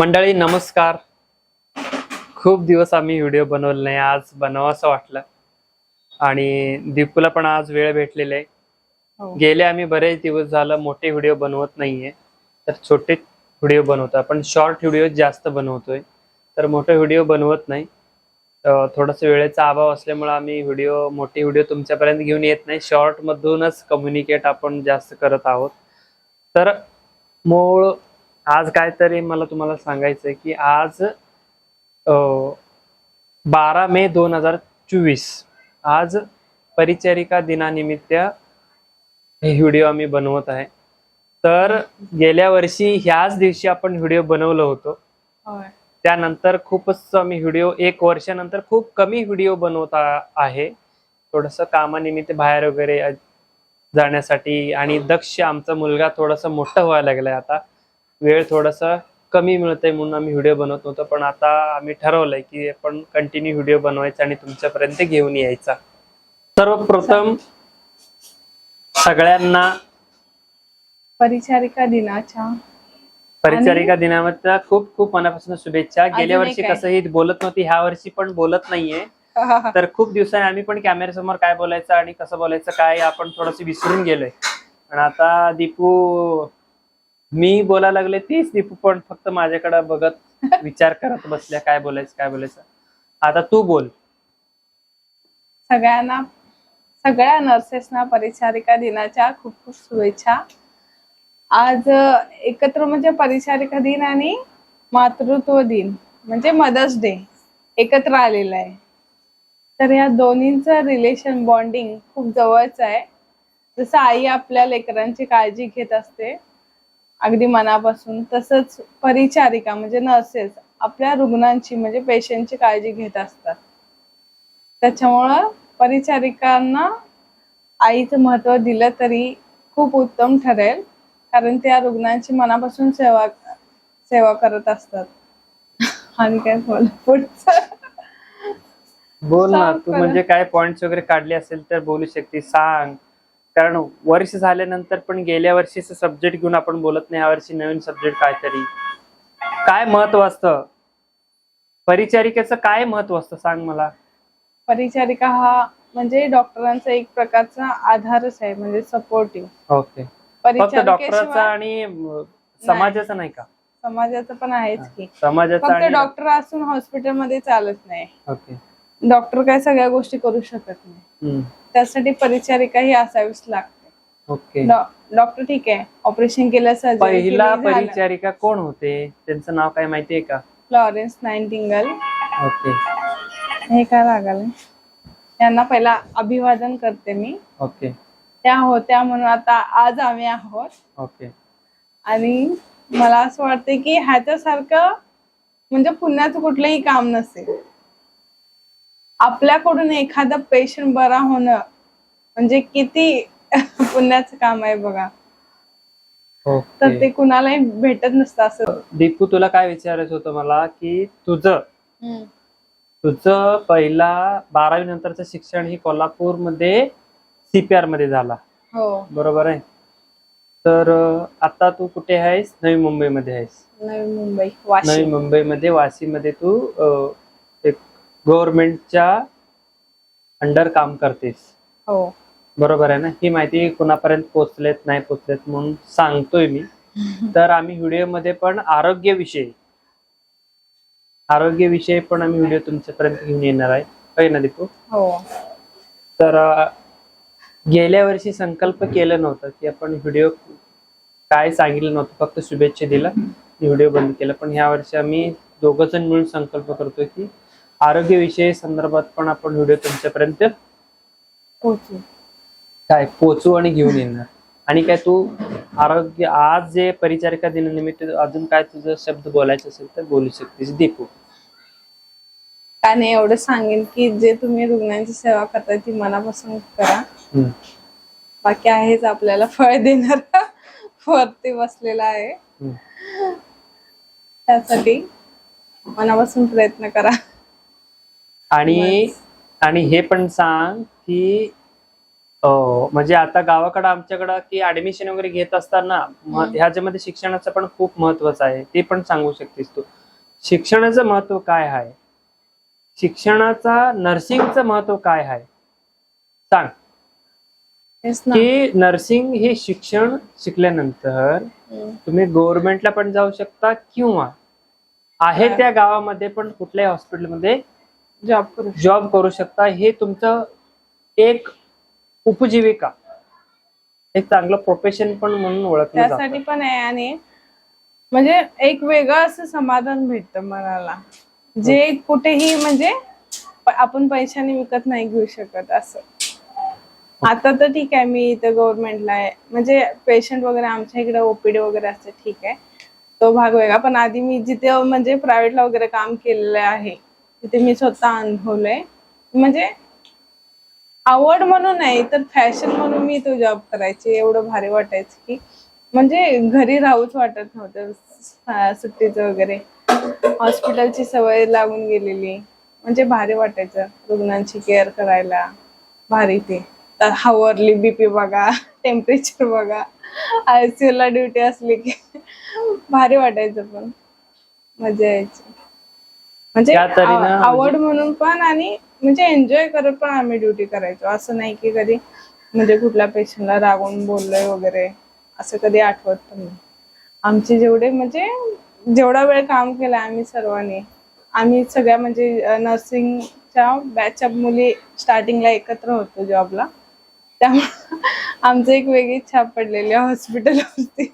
मंडळी नमस्कार. खूप दिवस आम्ही व्हिडिओ बनवले नाही आज बनवावं असं वाटलं. आणि दीपूला पण आज वेळ भेटलेला आहे. हो. गेले आम्ही बरेच दिवस झालं मोठे व्हिडिओ बनवत नाहीये. तर छोटे व्हिडिओ बनवतो. आपण शॉर्ट व्हिडिओ जास्त बनवतोय. तर मोठे व्हिडिओ बनवत नाही. थोडंसं वेळेचा अभाव असल्यामुळे आम्ही व्हिडिओ मोठे व्हिडिओ तुमच्यापर्यंत घेऊन येत नाही. शॉर्ट मधूनच कम्युनिकेट आपण जास्त करत आहोत. तर मूळ आज काहीतरी मला तुम्हाला सांगायचं आहे की आज बारा मे दोन हजार चोवीस. आज परिचारिका दिनानिमित्त हे व्हिडिओ आम्ही बनवत आहे. तर गेल्या वर्षी ह्याच दिवशी आपण व्हिडिओ बनवलं होतं. त्यानंतर खूपच आम्ही व्हिडिओ एक वर्षानंतर खूप कमी व्हिडिओ बनवत आहे. थोडस कामानिमित्त बाहेर वगैरे जाण्यासाठी आणि दक्ष आमचा मुलगा थोडासा मोठा व्हायला लागलाय आता. वेळ थोडासा कमी मिळतंय म्हणून आम्ही व्हिडिओ बनवत नव्हतो पण आता आम्ही ठरवलंय की आपण कंटिन्यू व्हिडिओ बनवायचा आणि तुमच्यापर्यंत घेऊन यायचा. सर्वप्रथम सगळ्यांना परिचारिका दिनाच्या परिचारिका दिनानिमित्त खूप खूप मनापासून शुभेच्छा. गेल्या वर्षी आहे. कसं ही बोलत नव्हती ह्या वर्षी पण बोलत नाहीये. तर खूप दिवसांनी आम्ही पण कॅमेऱ्यासमोर काय बोलायचं आणि कसं बोलायचं काय आपण थोडस विसरून गेलोय. आणि आता दीपू मी बोलायला लागले तीच दीपू पण फक्त माझ्याकडे बघत विचार करत बसल्या काय बोलायचं काय बोलायचं. आता तू बोल. सगळ्यांना सगळ्या नर्सेसना परिचारिका दिनाच्या खूप खूप शुभेच्छा. आज अ, एकत्र म्हणजे परिचारिका दिन आणि मातृत्व दिन म्हणजे मदर्स डे एकत्र आलेला आहे. तर या दोन्हींचं रिलेशन बॉन्डिंग खूप जवळच आहे. जसं आई आपल्या लेकरांची काळजी घेत असते अगदी मनापासून तसंच परिचारिका म्हणजे नर्सेस आपल्या रुग्णांची म्हणजे पेशंटची काळजी घेत असतात. त्याच्यामुळं परिचारिकांना आईचं महत्त्व दिलं तरी खूप उत्तम ठरेल कारण त्या रुग्णांची मनापासून सेवा सेवा करत असतात. आणि काय बोल पुढचं. बोल ना तू. म्हणजे काय पॉइंट्स वगैरे काढले असेल तर बोलू शकते सांग. कारण वर्ष झाल्यानंतर पण गेल्या वर्षीचं सब्जेक्ट घेऊन आपण बोलत नाही ह्या वर्षी नवीन सब्जेक्ट काहीतरी. काय महत्त्व असतं? परिचारिकेचं काय महत्त्व असतं सांग मला? परिचारिका हा म्हणजे डॉक्टरांचा एक प्रकारचा आधारच आहे म्हणजे सपोर्टिव्ह ओके फक्त डॉक्टरचा परिचारिकेशिवाय आणि अं, समाजाचं नाही का? समाजाचं पण आहेच की. समाजाचं फक्त आणि डॉक्टर असून हॉस्पिटलमध्ये चालत नाही. ओके डॉक्टर काय सगळ्या गोष्टी करू शकत नाही. त्यासाठी परिचारिका ही असावीच लागते. ओके. डॉक्टर ठीक आहे. ऑपरेशन केलं पहिला परिचारिका कोण होते? त्यांचं नाव काय माहितीये का? Florence Nightingale okay. हे काय लागलं? यांना पहिला अभिवादन करते मी. ओके. त्या होत्या म्हणून आता आज आम्ही आहोत. ओके. आणि मला असं वाटतं की ह्याच्यासारखं म्हणजे पुण्याचं कुठलंही काम नसेल. आपल्याकडून एखादा पेशंट बरा होणं म्हणजे किती पुण्याचं काम आहे बघा. तर ते कुणालाही भेटत नसतं असं. दीपू तुला काय विचारायचं होतं मला की तुझं. तुझं पहिला बारावी नंतरचं शिक्षण ही कोल्हापूरमध्ये सीपीआरमध्ये झाला. हो. बरोबर आहे? तर आता तू कुठे आहेस? नवी मुंबईमध्ये आहेस. नवी मुंबई नवी मुंबईमध्ये वाशीमध्ये तू एक गव्हर्नमेंटच्या अंडर काम करतेस. हो. बरोबर आहे ना? ही माहिती कुणापर्यंत पोचलेत नाही पोचलेत म्हणून सांगतोय मी. तर आम्ही व्हिडिओमध्ये पण आरोग्यविषयी आरोग्यविषयी पण आम्ही व्हिडिओ तुमच्यापर्यंत घेऊन येणार आहे. होय ना दीपू? हो. तर गेल्या वर्षी संकल्प केलं नव्हतं की आपण व्हिडिओ काय सांगितलं नव्हतं फक्त शुभेच्छा दिला व्हिडिओ बंद केला. पण ह्या वर्षी आम्ही दोघ जण मिळून संकल्प करतोय की आरोग्यविषयी संदर्भात पण आपण व्हिडिओ तुमच्यापर्यंत पोचू काय पोचू आणि घेऊन येणार. आणि काय तू आरोग्य आज जे परिचारिका दिनानिमित्त अजून काय तुझं शब्द बोलायचं असेल तर बोलू शकतेस. दीपू. काय नाही एवढं सांगेन की जे तुम्ही रुग्णांची सेवा करताय ती मनापासून करा. बाकी आहेच आपल्याला फळ देणार. वरती बसलेला आहे. त्यासाठी मनापासून प्रयत्न करा. आणि आणि हे पण सांग की म्हणजे आता गावाकडं आमच्याकडं की ऍडमिशन वगैरे घेत असताना. ह्याच्यामध्ये शिक्षणाचं पण खूप महत्वाचं आहे. ते पण सांगू शकतेस तू. शिक्षणाचं महत्त्व काय आहे शिक्षणाचा नर्सिंगचं महत्त्व काय आहे सांग. की नर्सिंग हे शिक्षण शिकल्यानंतर. तुम्ही गव्हर्नमेंटला पण जाऊ शकता किंवा आहे. त्या गावामध्ये पण कुठल्याही हॉस्पिटलमध्ये जॉब करू जॉब करू शकता. हे तुमचं एक उपजीविका. एक चांगलं प्रोफेशन पण म्हणून ओळखलं त्यासाठी जातं पण आहे आणि म्हणजे एक वेगळं असं समाधान भेटतं मनाला. जे कुठेही म्हणजे प- आपण पैशाने विकत नाही घेऊ शकत असं. आता तर ठीक आहे मी इथं गव्हर्नमेंटला आहे. म्हणजे पेशंट वगैरे आमच्या इकडे ओपीडी वगैरे असते ठीक आहे. तो भाग वेगळा. पण आधी मी जिथे म्हणजे प्रायव्हेटला वगैरे काम केलेलं आहे तिथे मी स्वतः अनुभवलंय. म्हणजे आवड म्हणून नाही तर फॅशन म्हणून मी तो जॉब करायची. एवढं भारी वाटायचं की म्हणजे घरी राहूच वाटत नव्हतं. सुट्टीचं वगैरे. हॉस्पिटलची सवय लागून गेलेली. म्हणजे भारी वाटायचं रुग्णांची केअर करायला. भारी ते. तर हावरली बीपी बघा टेम्परेचर बघा. आयसीयू ला ड्युटी असली की भारी वाटायचं पण. मजा यायची. म्हणजे त्या तऱ्हेनं आव- आवड म्हणून पण आणि म्हणजे एन्जॉय करत पण आम्ही ड्युटी करायचो. असं नाही की कधी म्हणजे कुठल्या पेशंटला रागवून बोललोय वगैरे. असं कधी आठवत पण नाही. आमचे जेवढे म्हणजे जेवढा वेळ काम केलं आम्ही सर्वांनी. आम्ही सगळ्या म्हणजे नर्सिंगच्या बॅच ऑफ मुली स्टार्टिंगला एकत्र होतो जॉबला त्यामुळे आमचं एक वेगळीच छाप पडलेली आहे हॉस्पिटलवरती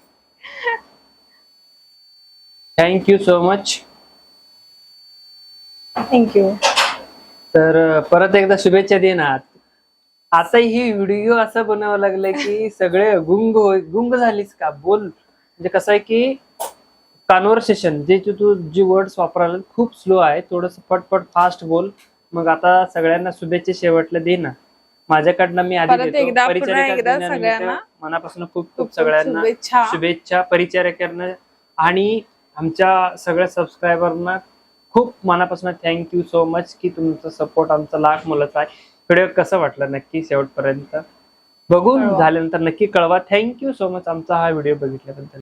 thank you so much thank you तर परत एकदा शुभेच्छा देणार. आता ही व्हिडिओ असं बनवावं लागलंय की सगळे गुंग होय गुंग झालीच का? बोल. म्हणजे कसं आहे की कॉन्व्हर्सेशन जे तू तू जी वर्ड्स वापरायला खूप स्लो आहे. थोडस पटपट फास्ट बोल. मग आता सगळ्यांना शुभेच्छा शेवटला दे ना माझ्याकडनं मी आधी परत देतो. एकदा पुन्हा परिचारिका एकदा दिनानिमित्त सगळ्यांना मनापासून खूप खूप खूप खूप सगळ्यांना शुभेच्छा. शुभेच्छा परिचारकांना आणि आमच्या सगळ्या सबस्क्रायबरना खूप मनापासून थँक्यू सो मच की तुमचा सपोर्ट आमचा लाख मुलाचा आहे. व्हिडिओ कसं वाटलं नक्की शेवटपर्यंत? बघून. झाल्यानंतर नक्की कळवा. थँक्यू सो मच आमचा हा व्हिडिओ बघितल्याबद्दल.